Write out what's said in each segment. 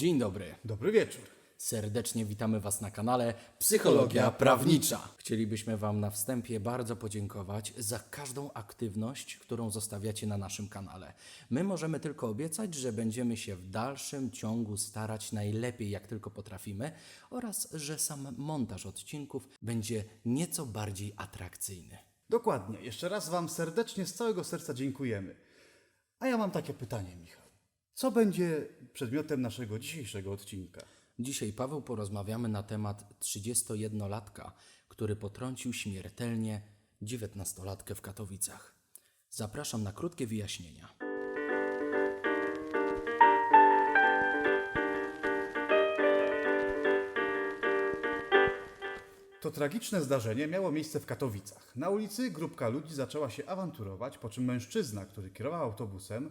Dzień dobry. Dobry wieczór. Serdecznie witamy Was na kanale Psychologia Prawnicza. Chcielibyśmy Wam na wstępie bardzo podziękować za każdą aktywność, którą zostawiacie na naszym kanale. My możemy tylko obiecać, że będziemy się w dalszym ciągu starać najlepiej, jak tylko potrafimy, oraz że sam montaż odcinków będzie nieco bardziej atrakcyjny. Dokładnie. Jeszcze raz Wam serdecznie z całego serca dziękujemy. A ja mam takie pytanie, Michał. Co będzie przedmiotem naszego dzisiejszego odcinka? Dzisiaj, Paweł, porozmawiamy na temat 31-latka, który potrącił śmiertelnie 19-latkę w Katowicach. Zapraszam na krótkie wyjaśnienia. To tragiczne zdarzenie miało miejsce w Katowicach. Na ulicy grupka ludzi zaczęła się awanturować, po czym mężczyzna, który kierował autobusem,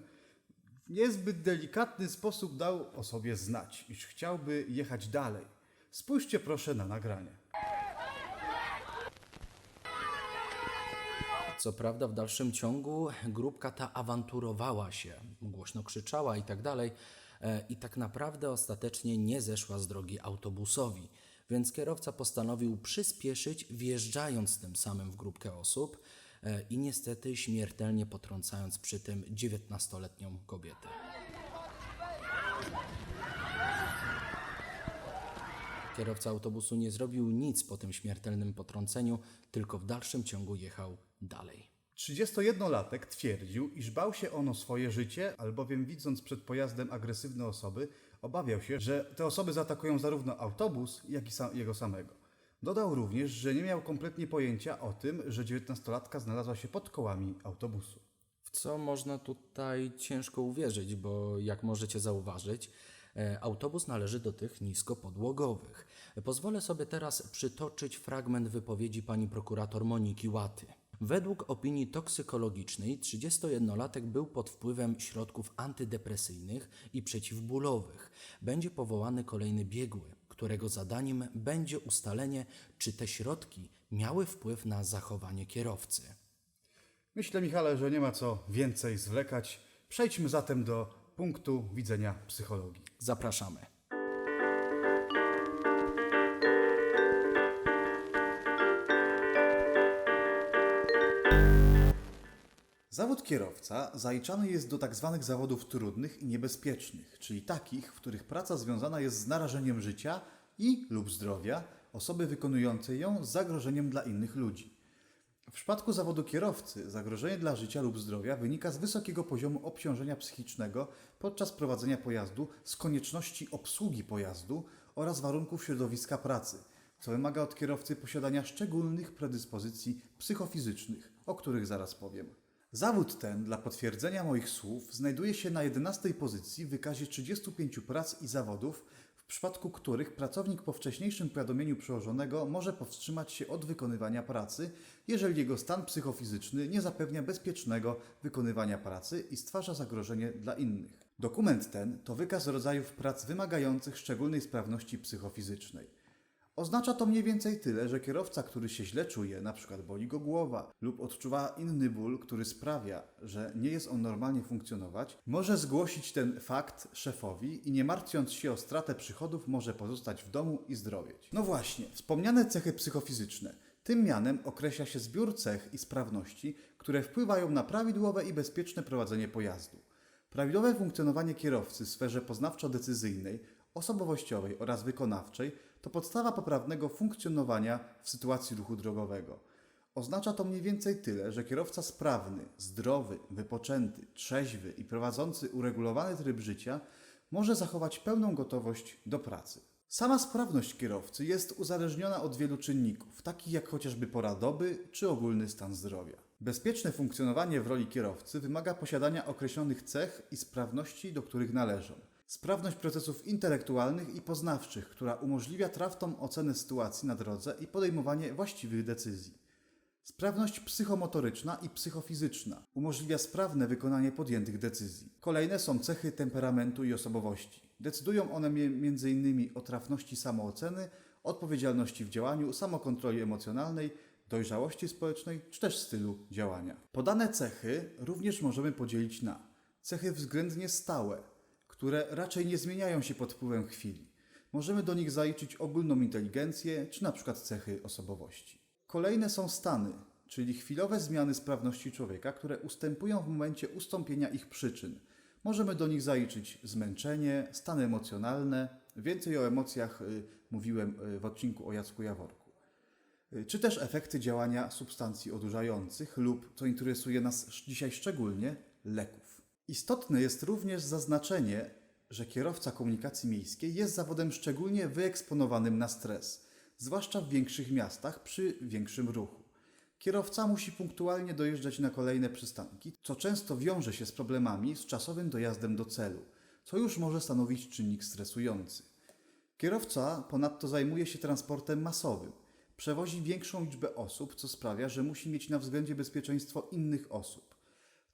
niezbyt delikatny sposób dał o sobie znać, iż chciałby jechać dalej. Spójrzcie proszę na nagranie. Co prawda, w dalszym ciągu grupka ta awanturowała się, głośno krzyczała i tak dalej, e, i tak naprawdę ostatecznie nie zeszła z drogi autobusowi. Więc kierowca postanowił przyspieszyć, wjeżdżając tym samym w grupkę osób i niestety śmiertelnie potrącając przy tym 19-letnią kobietę. Kierowca autobusu nie zrobił nic po tym śmiertelnym potrąceniu, tylko w dalszym ciągu jechał dalej. 31-latek twierdził, iż bał się on o swoje życie, albowiem widząc przed pojazdem agresywne osoby, obawiał się, że te osoby zaatakują zarówno autobus, jak i sam, jego samego. Dodał również, że nie miał kompletnie pojęcia o tym, że 19-latka znalazła się pod kołami autobusu. W co można tutaj ciężko uwierzyć, bo jak możecie zauważyć, e, autobus należy do tych niskopodłogowych. Pozwolę sobie teraz przytoczyć fragment wypowiedzi pani prokurator Moniki Łaty. Według opinii toksykologicznej 31-latek był pod wpływem środków antydepresyjnych i przeciwbólowych. Będzie powołany kolejny biegły, którego zadaniem będzie ustalenie, czy te środki miały wpływ na zachowanie kierowcy. Myślę, Michale, że nie ma co więcej zwlekać. Przejdźmy zatem do punktu widzenia psychologii. Zapraszamy. Zawód kierowca zaliczany jest do tzw. zawodów trudnych i niebezpiecznych, czyli takich, w których praca związana jest z narażeniem życia i lub zdrowia osoby wykonującej ją z zagrożeniem dla innych ludzi. W przypadku zawodu kierowcy zagrożenie dla życia lub zdrowia wynika z wysokiego poziomu obciążenia psychicznego podczas prowadzenia pojazdu, z konieczności obsługi pojazdu oraz warunków środowiska pracy, co wymaga od kierowcy posiadania szczególnych predyspozycji psychofizycznych, o których zaraz powiem. Zawód ten, dla potwierdzenia moich słów, znajduje się na 11 pozycji w wykazie 35 prac i zawodów, w przypadku których pracownik po wcześniejszym powiadomieniu przełożonego może powstrzymać się od wykonywania pracy, jeżeli jego stan psychofizyczny nie zapewnia bezpiecznego wykonywania pracy i stwarza zagrożenie dla innych. Dokument ten to wykaz rodzajów prac wymagających szczególnej sprawności psychofizycznej. Oznacza to mniej więcej tyle, że kierowca, który się źle czuje, np. boli go głowa lub odczuwa inny ból, który sprawia, że nie jest on normalnie funkcjonować, może zgłosić ten fakt szefowi i nie martwiąc się o stratę przychodów, może pozostać w domu i zdrowieć. No właśnie, wspomniane cechy psychofizyczne. Tym mianem określa się zbiór cech i sprawności, które wpływają na prawidłowe i bezpieczne prowadzenie pojazdu. Prawidłowe funkcjonowanie kierowcy w sferze poznawczo-decyzyjnej, osobowościowej oraz wykonawczej to podstawa poprawnego funkcjonowania w sytuacji ruchu drogowego. Oznacza to mniej więcej tyle, że kierowca sprawny, zdrowy, wypoczęty, trzeźwy i prowadzący uregulowany tryb życia może zachować pełną gotowość do pracy. Sama sprawność kierowcy jest uzależniona od wielu czynników, takich jak chociażby pora doby czy ogólny stan zdrowia. Bezpieczne funkcjonowanie w roli kierowcy wymaga posiadania określonych cech i sprawności, do których należą. Sprawność procesów intelektualnych i poznawczych, która umożliwia trafną ocenę sytuacji na drodze i podejmowanie właściwych decyzji. Sprawność psychomotoryczna i psychofizyczna umożliwia sprawne wykonanie podjętych decyzji. Kolejne są cechy temperamentu i osobowości. Decydują one m.in. o trafności samooceny, odpowiedzialności w działaniu, samokontroli emocjonalnej, dojrzałości społecznej czy też stylu działania. Podane cechy również możemy podzielić na cechy względnie stałe, które raczej nie zmieniają się pod wpływem chwili. Możemy do nich zaliczyć ogólną inteligencję czy na przykład cechy osobowości. Kolejne są stany, czyli chwilowe zmiany sprawności człowieka, które ustępują w momencie ustąpienia ich przyczyn. Możemy do nich zaliczyć zmęczenie, stany emocjonalne. Więcej o emocjach y, mówiłem y, w odcinku o Jacku Jaworku. Y, Czy też efekty działania substancji odurzających lub, co interesuje nas dzisiaj szczególnie, leków. Istotne jest również zaznaczenie, że kierowca komunikacji miejskiej jest zawodem szczególnie wyeksponowanym na stres, zwłaszcza w większych miastach przy większym ruchu. Kierowca musi punktualnie dojeżdżać na kolejne przystanki, co często wiąże się z problemami z czasowym dojazdem do celu, co już może stanowić czynnik stresujący. Kierowca ponadto zajmuje się transportem masowym. Przewozi większą liczbę osób, co sprawia, że musi mieć na względzie bezpieczeństwo innych osób.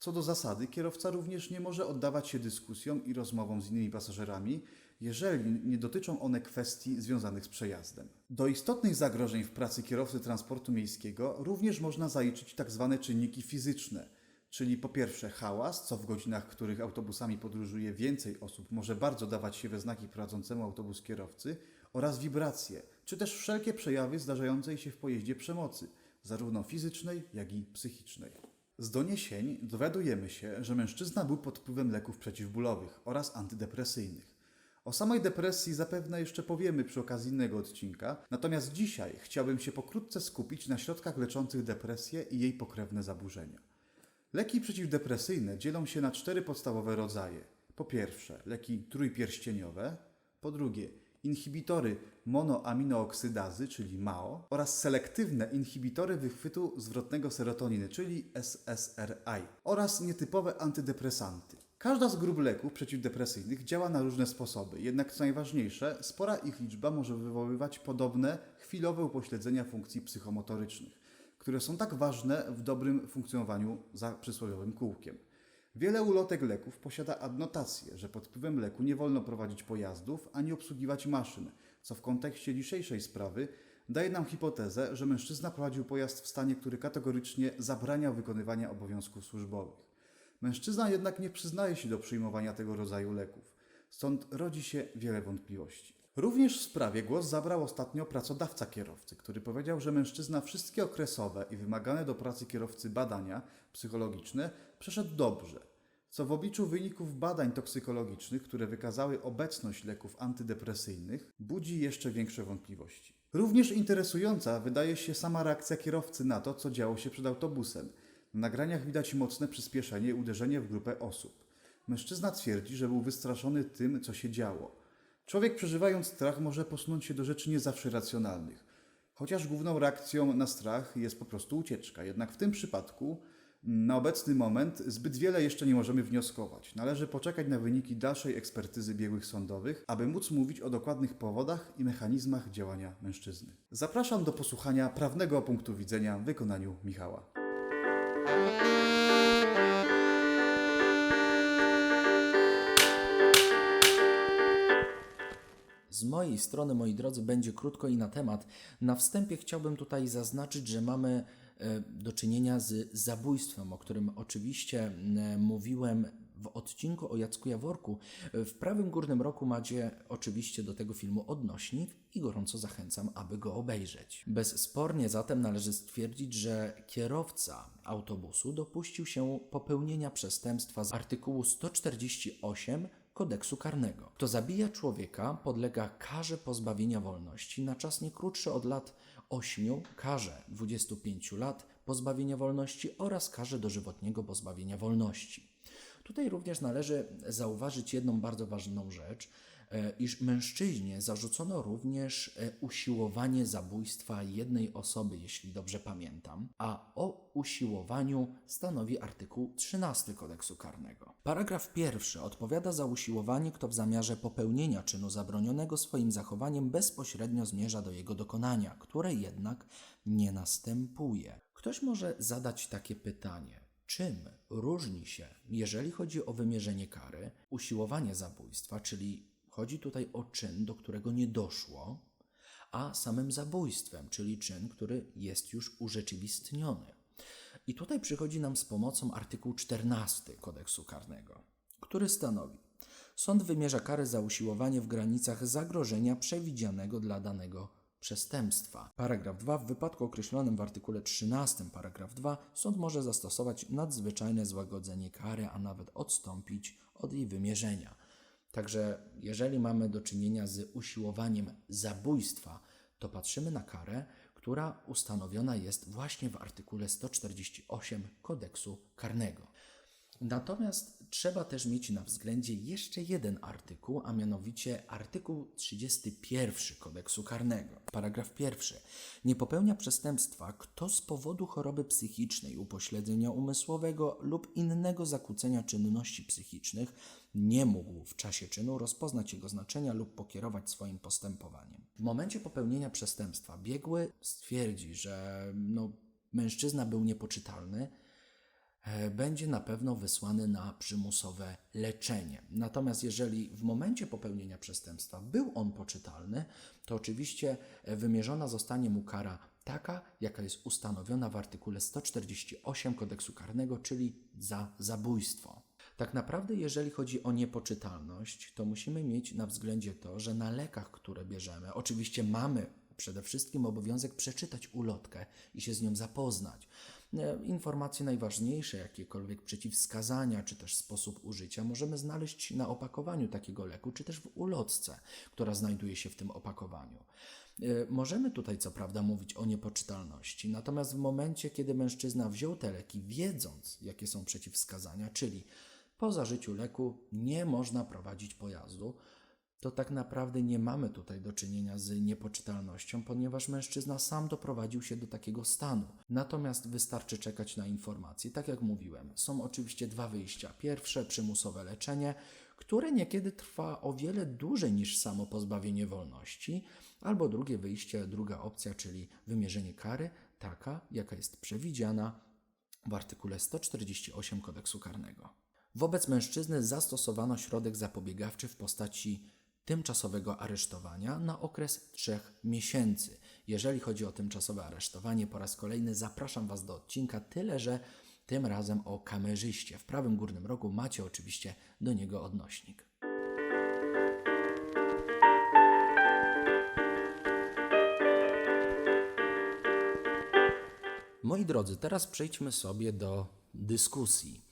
Co do zasady, kierowca również nie może oddawać się dyskusjom i rozmowom z innymi pasażerami, jeżeli nie dotyczą one kwestii związanych z przejazdem. Do istotnych zagrożeń w pracy kierowcy transportu miejskiego również można zaliczyć tzw. czynniki fizyczne, czyli po pierwsze hałas, co w godzinach, w których autobusami podróżuje więcej osób, może bardzo dawać się we znaki prowadzącemu autobus kierowcy, oraz wibracje, czy też wszelkie przejawy zdarzającej się w pojeździe przemocy, zarówno fizycznej, jak i psychicznej. Z doniesień dowiadujemy się, że mężczyzna był pod wpływem leków przeciwbólowych oraz antydepresyjnych. O samej depresji zapewne jeszcze powiemy przy okazji innego odcinka, natomiast dzisiaj chciałbym się pokrótce skupić na środkach leczących depresję i jej pokrewne zaburzenia. Leki przeciwdepresyjne dzielą się na cztery podstawowe rodzaje. Po pierwsze, leki trójpierścieniowe, po drugie, inhibitory monoaminooksydazy, czyli MAO, oraz selektywne inhibitory wychwytu zwrotnego serotoniny, czyli SSRI, oraz nietypowe antydepresanty. Każda z grup leków przeciwdepresyjnych działa na różne sposoby, jednak co najważniejsze, spora ich liczba może wywoływać podobne, chwilowe upośledzenia funkcji psychomotorycznych, które są tak ważne w dobrym funkcjonowaniu za przysłowiowym kółkiem. Wiele ulotek leków posiada adnotację, że pod wpływem leku nie wolno prowadzić pojazdów ani obsługiwać maszyn, co w kontekście dzisiejszej sprawy daje nam hipotezę, że mężczyzna prowadził pojazd w stanie, który kategorycznie zabraniał wykonywania obowiązków służbowych. Mężczyzna jednak nie przyznaje się do przyjmowania tego rodzaju leków, stąd rodzi się wiele wątpliwości. Również w sprawie głos zabrał ostatnio pracodawca kierowcy, który powiedział, że mężczyzna wszystkie okresowe i wymagane do pracy kierowcy badania psychologiczne przeszedł dobrze, co w obliczu wyników badań toksykologicznych, które wykazały obecność leków antydepresyjnych, budzi jeszcze większe wątpliwości. Również interesująca wydaje się sama reakcja kierowcy na to, co działo się przed autobusem. Na nagraniach widać mocne przyspieszenie i uderzenie w grupę osób. Mężczyzna twierdzi, że był wystraszony tym, co się działo. Człowiek przeżywając strach może posunąć się do rzeczy nie zawsze racjonalnych. Chociaż główną reakcją na strach jest po prostu ucieczka. Jednak w tym przypadku, na obecny moment, zbyt wiele jeszcze nie możemy wnioskować. Należy poczekać na wyniki dalszej ekspertyzy biegłych sądowych, aby móc mówić o dokładnych powodach i mechanizmach działania mężczyzny. Zapraszam do posłuchania prawnego punktu widzenia w wykonaniu Michała. Z mojej strony, moi drodzy, będzie krótko i na temat. Na wstępie chciałbym tutaj zaznaczyć, że mamy do czynienia z zabójstwem, o którym oczywiście mówiłem w odcinku o Jacku Jaworku. W prawym górnym roku macie oczywiście do tego filmu odnośnik i gorąco zachęcam, aby go obejrzeć. Bezspornie zatem należy stwierdzić, że kierowca autobusu dopuścił się popełnienia przestępstwa z artykułu 148 kodeksu karnego. Kto zabija człowieka, podlega karze pozbawienia wolności na czas nie krótszy od lat 8, karze 25 lat pozbawienia wolności oraz karze dożywotniego pozbawienia wolności. Tutaj również należy zauważyć jedną bardzo ważną rzecz, iż mężczyźnie zarzucono również e, usiłowanie zabójstwa jednej osoby, jeśli dobrze pamiętam, a o usiłowaniu stanowi artykuł 13 kodeksu karnego. Paragraf pierwszy odpowiada za usiłowanie, kto w zamiarze popełnienia czynu zabronionego swoim zachowaniem bezpośrednio zmierza do jego dokonania, które jednak nie następuje. Ktoś może zadać takie pytanie. Czym różni się, jeżeli chodzi o wymierzenie kary, usiłowanie zabójstwa, czyli chodzi tutaj o czyn, do którego nie doszło, a samym zabójstwem, czyli czyn, który jest już urzeczywistniony. I tutaj przychodzi nam z pomocą artykuł 14 kodeksu karnego, który stanowi: Sąd wymierza karę za usiłowanie w granicach zagrożenia przewidzianego dla danego przestępstwa. Paragraf 2. W wypadku określonym w artykule 13 paragraf 2 sąd może zastosować nadzwyczajne złagodzenie kary, a nawet odstąpić od jej wymierzenia. Także jeżeli mamy do czynienia z usiłowaniem zabójstwa, to patrzymy na karę, która ustanowiona jest właśnie w artykule 148 kodeksu karnego. Natomiast trzeba też mieć na względzie jeszcze jeden artykuł, a mianowicie artykuł 31 kodeksu karnego. Paragraf pierwszy. Nie popełnia przestępstwa, kto z powodu choroby psychicznej, upośledzenia umysłowego lub innego zakłócenia czynności psychicznych nie mógł w czasie czynu rozpoznać jego znaczenia lub pokierować swoim postępowaniem. W momencie popełnienia przestępstwa biegły stwierdzi, że no, mężczyzna był niepoczytalny, e, będzie na pewno wysłany na przymusowe leczenie. Natomiast jeżeli w momencie popełnienia przestępstwa był on poczytalny, to oczywiście e, wymierzona zostanie mu kara taka, jaka jest ustanowiona w artykule 148 kodeksu karnego, czyli za zabójstwo. Tak naprawdę, jeżeli chodzi o niepoczytalność, to musimy mieć na względzie to, że na lekach, które bierzemy, oczywiście mamy przede wszystkim obowiązek przeczytać ulotkę i się z nią zapoznać. E, Informacje najważniejsze, jakiekolwiek przeciwwskazania, czy też sposób użycia możemy znaleźć na opakowaniu takiego leku, czy też w ulotce, która znajduje się w tym opakowaniu. E, Możemy tutaj co prawda mówić o niepoczytalności, natomiast w momencie, kiedy mężczyzna wziął te leki, wiedząc, jakie są przeciwwskazania, czyli po zażyciu leku nie można prowadzić pojazdu, to tak naprawdę nie mamy tutaj do czynienia z niepoczytalnością, ponieważ mężczyzna sam doprowadził się do takiego stanu. Natomiast wystarczy czekać na informacje. Tak jak mówiłem, są oczywiście dwa wyjścia. Pierwsze, przymusowe leczenie, które niekiedy trwa o wiele dłużej niż samo pozbawienie wolności, albo drugie wyjście, druga opcja, czyli wymierzenie kary, taka, jaka jest przewidziana w artykule 148 kodeksu karnego. Wobec mężczyzny zastosowano środek zapobiegawczy w postaci tymczasowego aresztowania na okres trzech miesięcy. Jeżeli chodzi o tymczasowe aresztowanie, po raz kolejny zapraszam Was do odcinka, tyle że tym razem o kamerzyście. W prawym górnym rogu macie oczywiście do niego odnośnik. Moi drodzy, teraz przejdźmy sobie do dyskusji.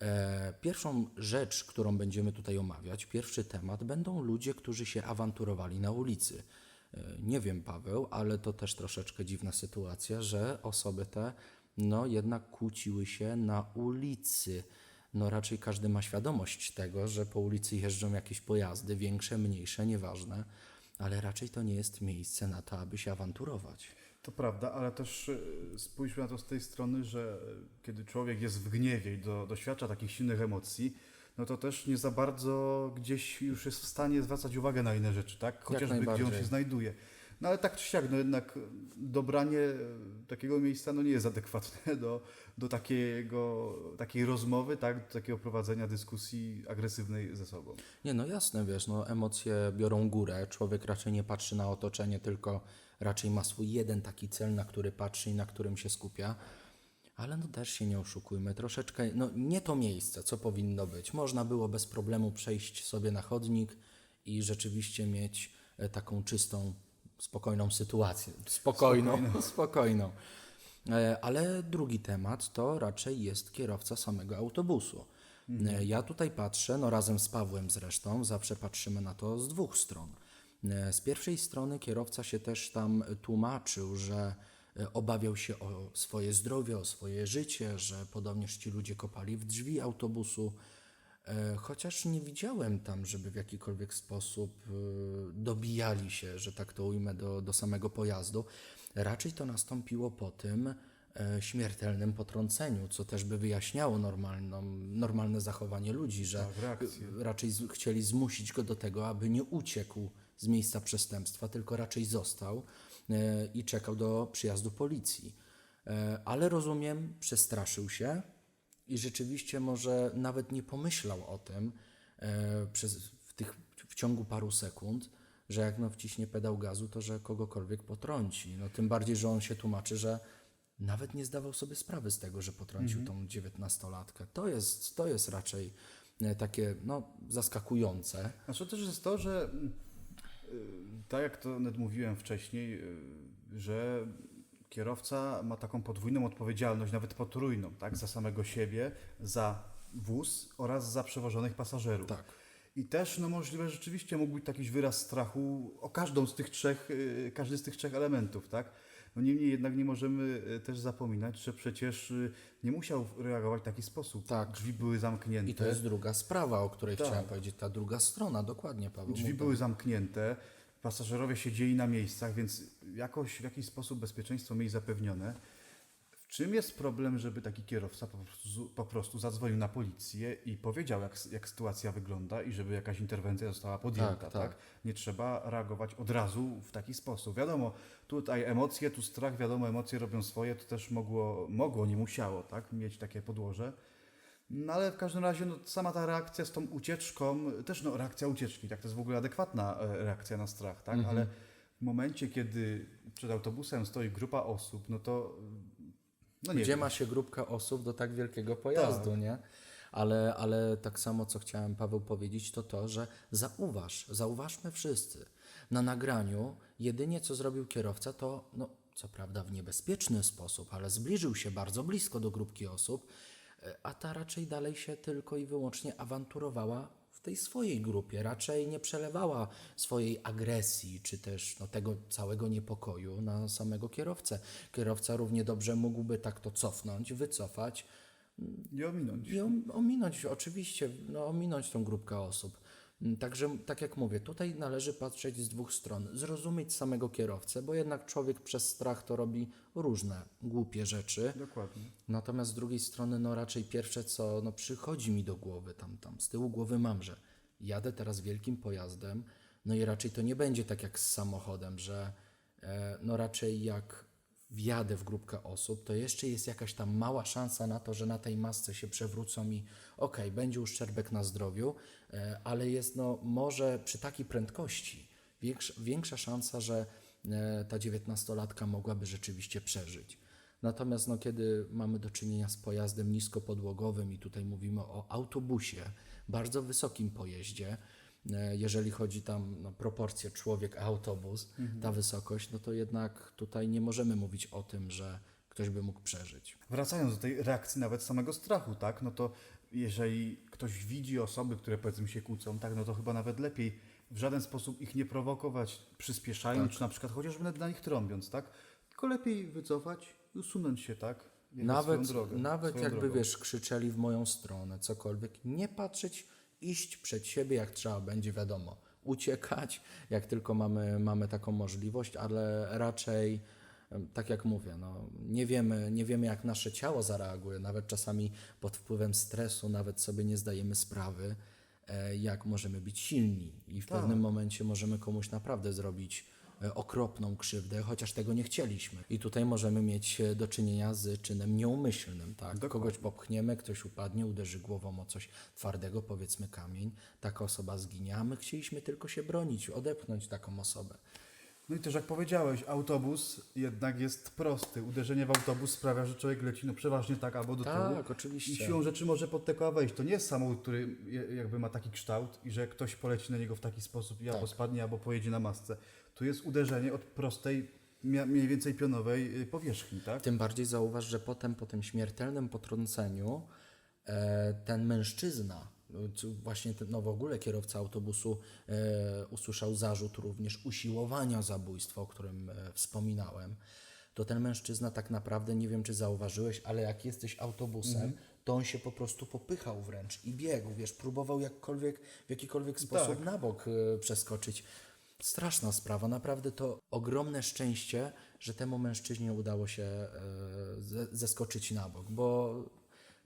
E, Pierwszą rzecz, którą będziemy tutaj omawiać, pierwszy temat, będą ludzie, którzy się awanturowali na ulicy. E, Nie wiem, Paweł, ale to też troszeczkę dziwna sytuacja, że osoby te, no jednak kłóciły się na ulicy. No raczej każdy ma świadomość tego, że po ulicy jeżdżą jakieś pojazdy, większe, mniejsze, nieważne, ale raczej to nie jest miejsce na to, aby się awanturować. To prawda, ale też y, spójrzmy na to z tej strony, że y, kiedy człowiek jest w gniewie i do, doświadcza takich silnych emocji, no to też nie za bardzo gdzieś już jest w stanie zwracać uwagę na inne rzeczy, tak? Chociażby gdzie on się znajduje. No ale tak czy siak, no jednak dobranie y, takiego miejsca no nie jest adekwatne do, do takiego, takiej rozmowy, tak? Do takiego prowadzenia dyskusji agresywnej ze sobą. Nie, no jasne, wiesz, no emocje biorą górę. Człowiek raczej nie patrzy na otoczenie, tylko raczej ma swój jeden taki cel, na który patrzy i na którym się skupia. Ale no też się nie oszukujmy, troszeczkę, no nie to miejsce, co powinno być. Można było bez problemu przejść sobie na chodnik i rzeczywiście mieć e, taką czystą, spokojną sytuację. Spokojną, spokojną. E, Ale drugi temat to raczej jest kierowca samego autobusu. E, Ja tutaj patrzę, no razem z Pawłem zresztą, zawsze patrzymy na to z dwóch stron. E, Z pierwszej strony kierowca się też tam tłumaczył, że e, obawiał się o swoje zdrowie, o swoje życie, że podobnież ci ludzie kopali w drzwi autobusu. E, Chociaż nie widziałem tam, żeby w jakikolwiek sposób dobijali się, że tak to ujmę, do, do samego pojazdu. Raczej to nastąpiło po tym śmiertelnym potrąceniu, co też by wyjaśniało normalną, normalne zachowanie ludzi, że Tak, raczej z, chcieli zmusić go do tego, aby nie uciekł z miejsca przestępstwa, tylko raczej został e, i czekał do przyjazdu policji. E, ale rozumiem, przestraszył się i rzeczywiście może nawet nie pomyślał o tym e, przez, w, tych, w ciągu paru sekund, że jak no wciśnie pedał gazu, to że kogokolwiek potrąci. No tym bardziej, że on się tłumaczy, że nawet nie zdawał sobie sprawy z tego, że potrącił tą dziewiętnastolatkę. To jest, to jest raczej takie no, zaskakujące. Znaczy też jest to, że mm, tak jak to nawet mówiłem wcześniej, y, że kierowca ma taką podwójną odpowiedzialność, nawet potrójną, tak, za samego siebie, za wóz oraz za przewożonych pasażerów. Tak. I też no możliwe rzeczywiście mógł być jakiś wyraz strachu o każdą z tych trzech, y, każdy z tych trzech elementów, tak? No niemniej jednak nie możemy y, też zapominać, że przecież y, nie musiał reagować w taki sposób. Tak. Drzwi były zamknięte. I to jest druga sprawa, o której Tak. chciałem powiedzieć, ta druga strona, dokładnie Paweł. Drzwi były zamknięte, pasażerowie siedzieli na miejscach, więc jakoś w jakiś sposób bezpieczeństwo mieli zapewnione. Czym jest problem, żeby taki kierowca po prostu, po prostu zadzwonił na policję i powiedział, jak, jak sytuacja wygląda i żeby jakaś interwencja została podjęta, Tak, tak, tak. Nie trzeba reagować od razu w taki sposób. Wiadomo, tutaj emocje, tu strach, wiadomo, emocje robią swoje, to też mogło, mogło nie musiało, tak, mieć takie podłoże. No ale w każdym razie no, sama ta reakcja z tą ucieczką, też no, reakcja ucieczki, tak, to jest w ogóle adekwatna e, reakcja na strach, tak, ale w momencie, kiedy przed autobusem stoi grupa osób, no to no Gdzie wiem. ma się grupka osób do tak wielkiego pojazdu, Tak. nie? Ale, ale tak samo, co chciałem Paweł powiedzieć, to to, że zauważ, zauważmy wszyscy. Na nagraniu jedynie co zrobił kierowca, to no, co prawda w niebezpieczny sposób, ale zbliżył się bardzo blisko do grupki osób, e, a ta raczej dalej się tylko i wyłącznie awanturowała w tej swojej grupie, raczej nie przelewała swojej agresji, czy też no, tego całego niepokoju na samego kierowcę. Kierowca równie dobrze mógłby tak to cofnąć, wycofać Nie ominąć. i om- ominąć, oczywiście, no, ominąć tą grupkę osób. Mm, Także, tak jak mówię, tutaj należy patrzeć z dwóch stron. Zrozumieć samego kierowcę, bo jednak człowiek przez strach to robi różne głupie rzeczy. Dokładnie. Natomiast z drugiej strony, no raczej pierwsze, co no, przychodzi mi do głowy, tam, tam z tyłu głowy mam, że jadę teraz wielkim pojazdem, no i raczej to nie będzie tak jak z samochodem, że e, no raczej jak wjadę w grupkę osób, to jeszcze jest jakaś tam mała szansa na to, że na tej masce się przewrócą i okej, będzie uszczerbek na zdrowiu, ale jest no może przy takiej prędkości większa, większa szansa, że e, ta dziewiętnastolatka mogłaby rzeczywiście przeżyć. Natomiast no, kiedy mamy do czynienia z pojazdem niskopodłogowym i tutaj mówimy o autobusie, bardzo wysokim pojeździe, e, jeżeli chodzi tam no, proporcje człowiek-autobus, ta wysokość, no to jednak tutaj nie możemy mówić o tym, że ktoś by mógł przeżyć. Wracając do tej reakcji nawet samego strachu, tak, no to jeżeli ktoś widzi osoby, które powiedzmy się kłócą, tak, no to chyba nawet lepiej w żaden sposób ich nie prowokować, przyspieszając, Tak. czy na przykład chociażby nawet na nich trąbiąc, tak, tylko lepiej wycofać i usunąć się, tak, Nawet, drogę, nawet jakby drogą. wiesz, krzyczeli w moją stronę, cokolwiek, nie patrzeć, iść przed siebie, jak trzeba będzie, wiadomo, uciekać, jak tylko mamy, mamy taką możliwość, ale raczej, tak jak mówię, no, nie, wiemy, nie wiemy, jak nasze ciało zareaguje, nawet czasami pod wpływem stresu, nawet sobie nie zdajemy sprawy, e, jak możemy być silni i w Tak. pewnym momencie możemy komuś naprawdę zrobić e, okropną krzywdę, chociaż tego nie chcieliśmy. I tutaj możemy mieć e, do czynienia z czynem nieumyślnym, tak? Dokładnie. Kogoś popchniemy, ktoś upadnie, uderzy głową o coś twardego, powiedzmy kamień, taka osoba zginie, a my chcieliśmy tylko się bronić, odepchnąć taką osobę. No i też jak powiedziałeś, autobus jednak jest prosty. Uderzenie w autobus sprawia, że człowiek leci no przeważnie tak albo do tyłu. Tak, oczywiście. I siłą rzeczy może pod te koła wejść. To nie jest samochód, który jakby ma taki kształt i że ktoś poleci na niego w taki sposób i albo Tak. spadnie, albo pojedzie na masce. Tu jest uderzenie od prostej, mniej więcej pionowej y, powierzchni, tak? Tym bardziej zauważ, że potem po tym śmiertelnym potrąceniu e, ten mężczyzna, właśnie ten, no w ogóle kierowca autobusu e, usłyszał zarzut również usiłowania zabójstwa, o którym e, wspominałem, to ten mężczyzna tak naprawdę, nie wiem czy zauważyłeś, ale jak jesteś autobusem, to on się po prostu popychał wręcz i biegł, wiesz, próbował jakkolwiek, w jakikolwiek sposób Tak. na bok e, przeskoczyć. Straszna sprawa, naprawdę to ogromne szczęście, że temu mężczyźnie udało się e, ze, zeskoczyć na bok, bo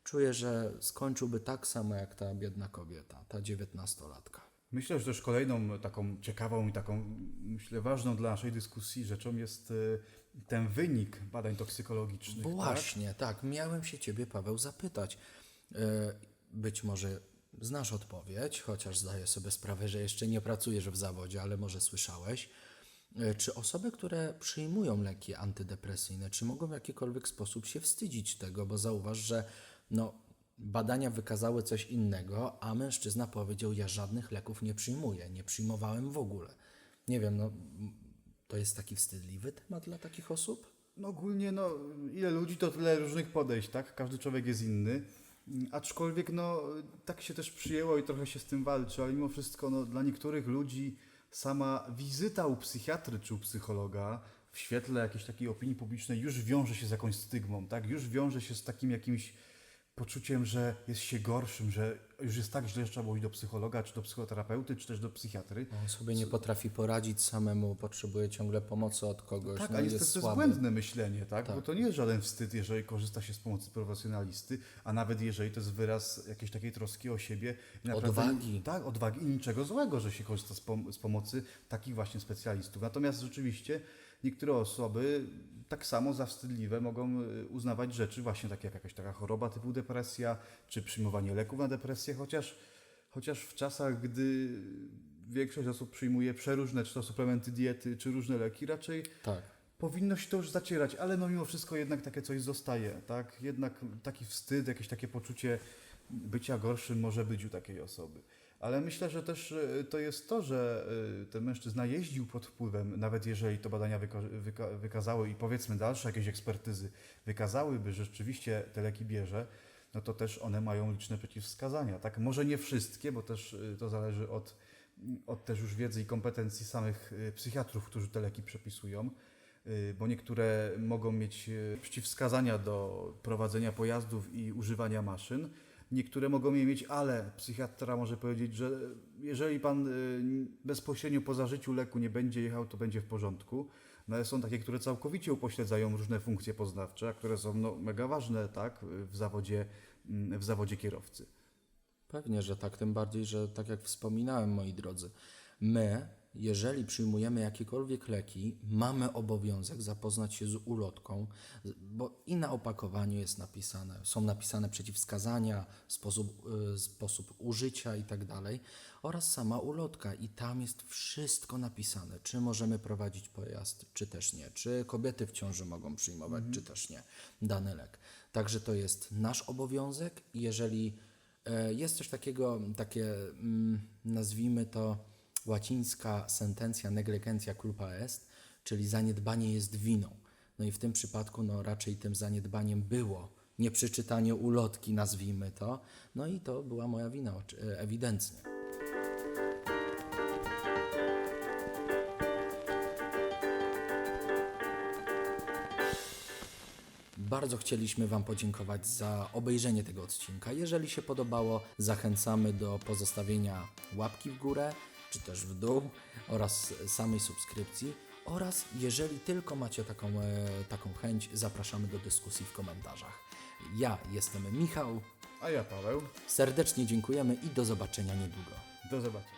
czuję, że skończyłby tak samo jak ta biedna kobieta, ta dziewiętnastolatka. Myślę, że też kolejną taką ciekawą i taką, myślę, ważną dla naszej dyskusji rzeczą jest y, ten wynik badań toksykologicznych. Tak? właśnie, tak, miałem się ciebie, Paweł, zapytać. E, Być może znasz odpowiedź, chociaż zdaję sobie sprawę, że jeszcze nie pracujesz w zawodzie, ale może słyszałeś. E, Czy osoby, które przyjmują leki antydepresyjne, czy mogą w jakikolwiek sposób się wstydzić tego, bo zauważ, że no, badania wykazały coś innego, a mężczyzna powiedział: Ja żadnych leków nie przyjmuję, nie przyjmowałem w ogóle. Nie wiem, no to jest taki wstydliwy temat dla takich osób? No ogólnie, no, ile ludzi, to tyle różnych podejść, tak? Każdy człowiek jest inny. Aczkolwiek, no, tak się też przyjęło i trochę się z tym walczy, ale mimo wszystko, no, dla niektórych ludzi sama wizyta u psychiatry czy u psychologa w świetle jakiejś takiej opinii publicznej już wiąże się z jakąś stygmą, tak? Już wiąże się z takim jakimś poczuciem, że jest się gorszym, że już jest tak źle, że trzeba było iść do psychologa, czy do psychoterapeuty, czy też do psychiatry. On sobie nie potrafi poradzić samemu, potrzebuje ciągle pomocy od kogoś. Tak, no a jest, jest to, jest błędne myślenie, tak? Tak. Bo to nie jest żaden wstyd, jeżeli korzysta się z pomocy profesjonalisty, a nawet jeżeli to jest wyraz jakiejś takiej troski o siebie. naprawdę- Odwagi. Tak, odwagi i niczego złego, że się korzysta z, pom- z pomocy takich właśnie specjalistów. Natomiast rzeczywiście niektóre osoby tak samo za wstydliwe mogą y, uznawać rzeczy właśnie takie jak jakaś taka choroba typu depresja, czy przyjmowanie leków na depresję, chociaż, chociaż w czasach, gdy większość osób przyjmuje przeróżne, czy to suplementy diety, czy różne leki, raczej Tak. powinno się to już zacierać, ale no mimo wszystko jednak takie coś zostaje, tak? Jednak taki wstyd, jakieś takie poczucie bycia gorszym może być u takiej osoby. Ale myślę, że też e, to jest to, że e, ten mężczyzna jeździł pod wpływem, nawet jeżeli to badania wyko- wyka- wykazały i powiedzmy dalsze jakieś ekspertyzy wykazałyby, że rzeczywiście te leki bierze, no to też one mają liczne przeciwwskazania, tak? Może nie wszystkie, bo też e, to zależy od, od też już wiedzy i kompetencji samych psychiatrów, którzy te leki przepisują bo niektóre mogą mieć przeciwwskazania do prowadzenia pojazdów i używania maszyn. Niektóre mogą je mieć, ale psychiatra może powiedzieć, że jeżeli pan y, bezpośrednio po zażyciu leku nie będzie jechał, to będzie w porządku. No ale są takie, które całkowicie upośledzają różne funkcje poznawcze, a które są no, mega ważne tak, w, zawodzie, mm, w zawodzie kierowcy. Pewnie, że tak, tym bardziej, że tak jak wspominałem, moi drodzy, my, jeżeli przyjmujemy jakiekolwiek leki, mamy obowiązek zapoznać się z ulotką, bo i na opakowaniu jest napisane, są napisane przeciwwskazania, sposób, y, sposób użycia i tak dalej, oraz sama ulotka. I tam jest wszystko napisane, czy możemy prowadzić pojazd, czy też nie, czy kobiety w ciąży mogą przyjmować, czy też nie, dany lek. Także to jest nasz obowiązek, jeżeli E, Jest coś takiego, takie mm, nazwijmy to łacińska sentencja negligentia culpa est, czyli zaniedbanie jest winą. No i w tym przypadku no, raczej tym zaniedbaniem było nieprzeczytanie ulotki, nazwijmy to. No i to była moja wina, e, ewidentnie. Bardzo chcieliśmy Wam podziękować za obejrzenie tego odcinka. Jeżeli się podobało, zachęcamy do pozostawienia łapki w górę, czy też w dół oraz samej subskrypcji. Oraz jeżeli tylko macie taką, e, taką chęć, zapraszamy do dyskusji w komentarzach. Ja jestem Michał, A ja Paweł, serdecznie dziękujemy i do zobaczenia niedługo. do zobaczenia.